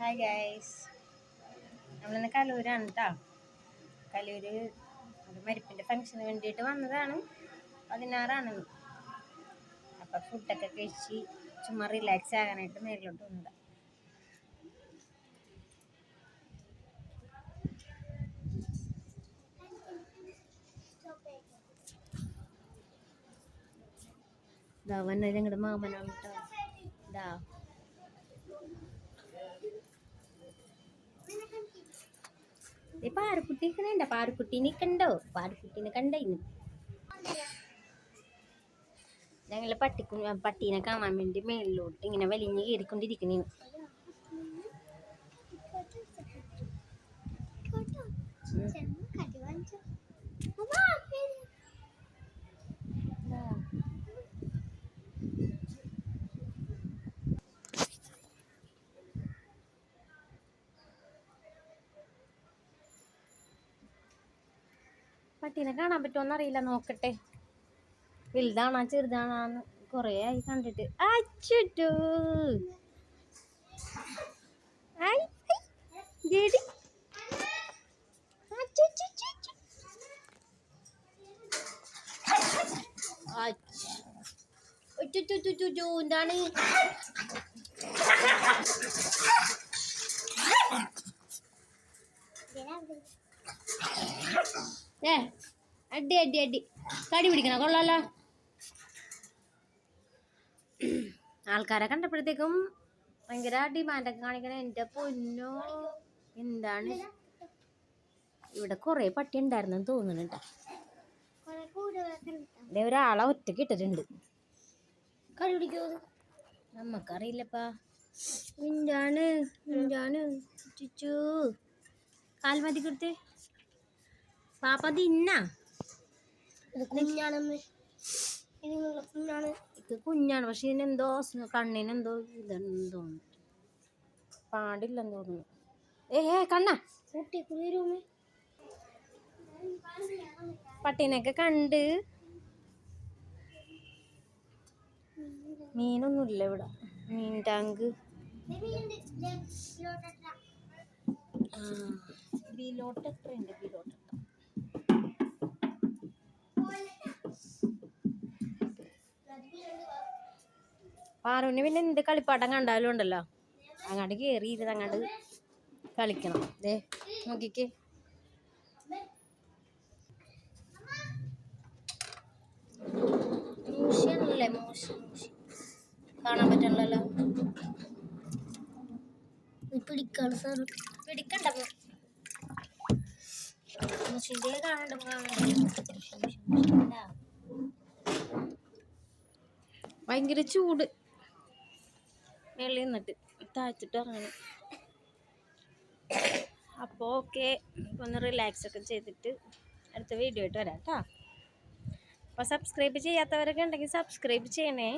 Hi guys നമ്മളിന്ന് കലൂരാണ് കേട്ടോ കലൂര് ഒരു മരിപ്പിന്റെ ഫംഗ്ഷന് വേണ്ടിയിട്ട് വന്നതാണ്. പതിനാറാണ്. അപ്പം ഫുഡൊക്കെ കഴിച്ച് ചുമ്മാ റിലാക്സ് ആകാനായിട്ട് മേലോട്ട് വന്നത്. ഇതാ വന്നത് ഞങ്ങളുടെ മാമനാണ് കേട്ടോ ഇതാ പാറക്കുട്ടി കണ്ട? പാറക്കുട്ടീനെ കണ്ടോ? പാറക്കുട്ടീനെ കണ്ടോ ഇന്ന്? ഞങ്ങൾ പട്ടിക്കു പട്ടീനെ കാണാൻ വേണ്ടി മേളിലോട്ട് ഇങ്ങനെ വലിഞ്ഞ് കയറിക്കൊണ്ടിരിക്കണേ പട്ടീനെ കാണാൻ പറ്റുമോന്ന് അറിയില്ല നോക്കട്ടെ. വലുതാണോ ചെറുതാണോന്ന് കുറേ ആയി കണ്ടിട്ട്. അച്ചുട്ടു. എന്താണ്? ഏ അടി അടി അടി. കടി പിടിക്കണ? കൊള്ളാലോ. ആൾക്കാരെ കണ്ടപ്പോഴത്തേക്കും ഭയങ്കര ഡിമാൻഡൊക്കെ കാണിക്കണ. എന്റെ പൊന്നോ എന്താണ്? ഇവിടെ കുറേ പട്ടി ഉണ്ടായിരുന്നെന്ന് തോന്നുന്നുണ്ട് ഇതേ ഒരാളെ ഒറ്റയ്ക്ക് ഇട്ടിട്ടുണ്ട്. കടി പിടിക്കോ നമ്മക്കറിയില്ലപ്പാ എന്താണ്? എന്താണ്? ചുച്ചു. കാൽമതി കൊടുത്തേ. പാപ്പ തിന്നാ? കുഞ്ഞാണ്. ഇത് കുഞ്ഞാണ് പക്ഷെ ഇതിനെന്തോ അസുഖം കണ്ണിനെന്തോ ഇതെന്ന് തോന്നുന്നു. പാടില്ലെന്ന് തോന്നുന്നു. ഏ ഏ കണ്ണ. കുട്ടി കുളിരുമേ പട്ടീനൊക്കെ കണ്ട്. മീനൊന്നുമില്ല ഇവിടെ. മീൻ ടാങ്ക്. ബിലോട്ട് എത്രയുണ്ട് ബിലോട്ട്? പാറുവിന് പിന്നെ എന്ത് കളിപ്പാട്ടം കണ്ടാലും ഉണ്ടല്ലോ. അങ്ങോട്ട് കയറി ഇരുന്ന് അങ്ങോട്ട് കളിക്കണം. ദേ നോക്കിക്കേ. മൂശയാണല്ലേ? മൂശ മൂശ. കാണാൻ പറ്റണല്ലോ പിടിക്കാണ് സാർ പിടിക്കണ്ട മൂശിന്റെ കാണണ്ട കാണണ്ട ഭയങ്കര ചൂട്. മേളിൽ നിന്നിട്ട് താഴ്ത്തിട്ട് ഇറങ്ങണം അപ്പോൾ ഓക്കെ ഒന്ന് റിലാക്സ് ഒക്കെ ചെയ്തിട്ട് അടുത്ത വീഡിയോ ആയിട്ട് വരാം കേട്ടോ അപ്പോൾ സബ്സ്ക്രൈബ് ചെയ്യാത്തവരൊക്കെ ഉണ്ടെങ്കിൽ സബ്സ്ക്രൈബ് ചെയ്യണേ.